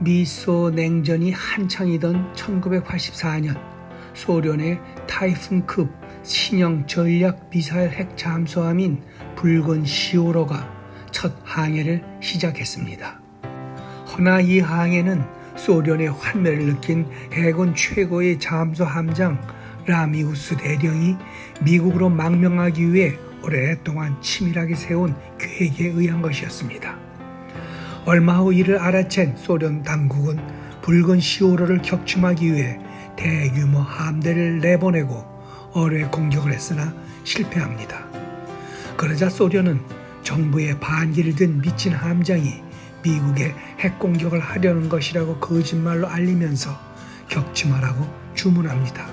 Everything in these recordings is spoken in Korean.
미소 냉전이 한창이던 1984년 소련의 타이푼급 신형 전략 미사일 핵 잠수함인 붉은 시오로가 첫 항해를 시작했습니다. 허나 이 항해는 소련의 환멸을 느낀 해군 최고의 잠수 함장 라미우스 대령이 미국으로 망명하기 위해 오랫동안 치밀하게 세운 계획에 의한 것이었습니다. 얼마 후 이를 알아챈 소련 당국은 붉은 시오로를 격침하기 위해 대규모 함대를 내보내고 어뢰 공격을 했으나 실패합니다. 그러자 소련은 정부의 반기를 든 미친 함장이 미국에 핵 공격을 하려는 것이라고 거짓말로 알리면서 격침하라고 주문합니다.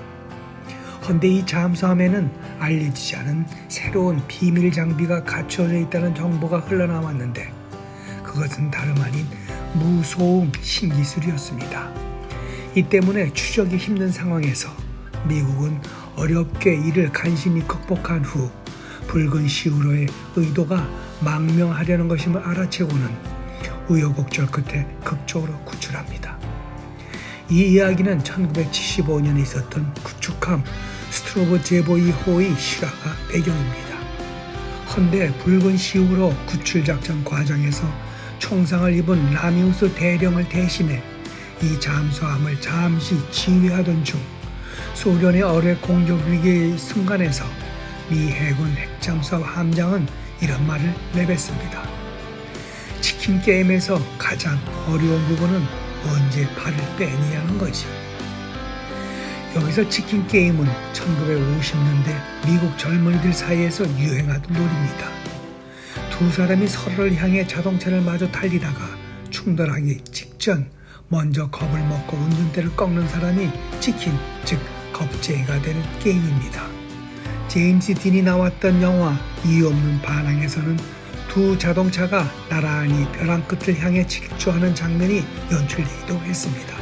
헌데 이 잠수함에는 알려지지 않은 새로운 비밀 장비가 갖춰져 있다는 정보가 흘러나왔는데 그것은 다름 아닌 무소음 신기술이었습니다. 이 때문에 추적이 힘든 상황에서 미국은 어렵게 이를 간신히 극복한 후 붉은 시우로의 의도가 망명하려는 것임을 알아채고는 우여곡절 끝에 극적으로 구출합니다. 이 이야기는 1975년에 있었던 구축함 스트로브 제보 2호의 실화가 배경입니다. 헌데 붉은 시우로 구출 작전 과정에서 총상을 입은 라미우스 대령을 대신해 이 잠수함을 잠시 지휘하던 중 소련의 어뢰 공격 위기의 순간에서 미 해군 핵잠수함 함장은 이런 말을 내뱉습니다. 치킨 게임에서 가장 어려운 부분은 언제 팔을 빼느냐는 거지. 여기서 치킨 게임은 1950년대 미국 젊은이들 사이에서 유행하던 놀이입니다. 두 사람이 서로를 향해 자동차를 마주 달리다가 충돌하기 직전 먼저 겁을 먹고 운전대를 꺾는 사람이 치킨, 즉 겁쟁이가 되는 게임입니다. 제임스 딘이 나왔던 영화 이유 없는 반항에서는 두 자동차가 나란히 벼랑 끝을 향해 질주하는 장면이 연출되기도 했습니다.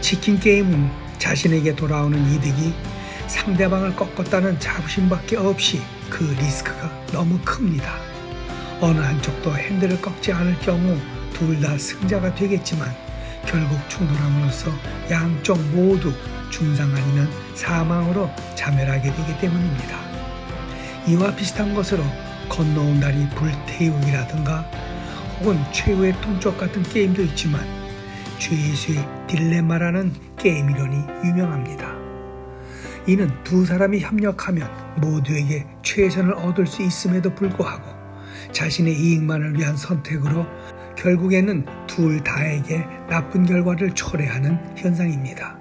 치킨 게임은 자신에게 돌아오는 이득이 상대방을 꺾었다는 자부심밖에 없이 그 리스크가 너무 큽니다. 어느 한쪽도 핸들을 꺾지 않을 경우 둘 다 승자가 되겠지만 결국 충돌함으로써 양쪽 모두 중상 아니면 사망으로 자멸하게 되기 때문입니다. 이와 비슷한 것으로 건너온 다리 불태우기라든가 혹은 최후의 통쪽 같은 게임도 있지만 죄수의 딜레마라는 게임 이론이 유명합니다. 이는 두 사람이 협력하면 모두에게 최선을 얻을 수 있음에도 불구하고 자신의 이익만을 위한 선택으로 결국에는 둘 다에게 나쁜 결과를 초래하는 현상입니다.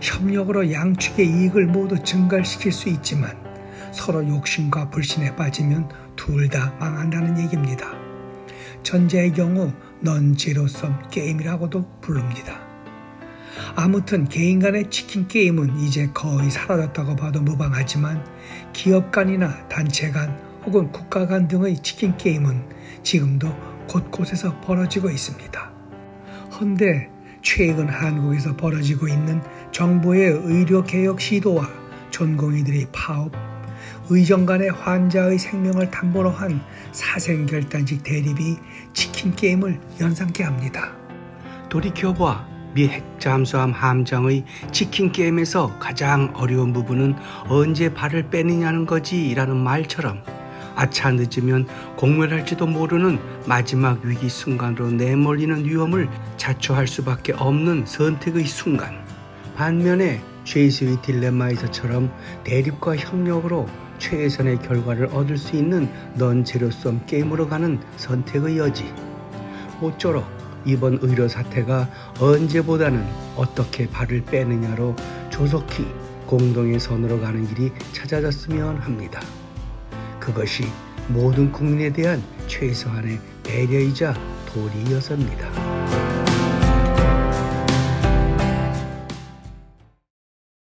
협력으로 양측의 이익을 모두 증가시킬 수 있지만 서로 욕심과 불신에 빠지면 둘 다 망한다는 얘기입니다. 전자의 경우 넌 제로섬 게임이라고도 부릅니다. 아무튼 개인 간의 치킨 게임은 이제 거의 사라졌다고 봐도 무방하지만 기업 간이나 단체 간 혹은 국가 간 등의 치킨 게임은 지금도 곳곳에서 벌어지고 있습니다. 헌데 최근 한국에서 벌어지고 있는 정부의 의료 개혁 시도와 전공의들의 파업, 의정 간의 환자의 생명을 담보로 한 사생결단식 대립이 치킨 게임을 연상케 합니다. 돌이켜봐 미 핵잠수함 함장의 치킨 게임에서 가장 어려운 부분은 언제 발을 빼느냐는 거지라는 말처럼 아차 늦으면 공멸할지도 모르는 마지막 위기 순간으로 내몰리는 위험을 자초할 수밖에 없는 선택의 순간. 반면에 죄수의 딜레마에서처럼 대립과 협력으로 최선의 결과를 얻을 수 있는 넌 제로섬 게임으로 가는 선택의 여지. 모쪼록 이번 의료 사태가 언제보다는 어떻게 발을 빼느냐로 조속히 공동의 선으로 가는 길이 찾아졌으면 합니다. 그것이 모든 국민에 대한 최소한의 배려이자 도리여서입니다.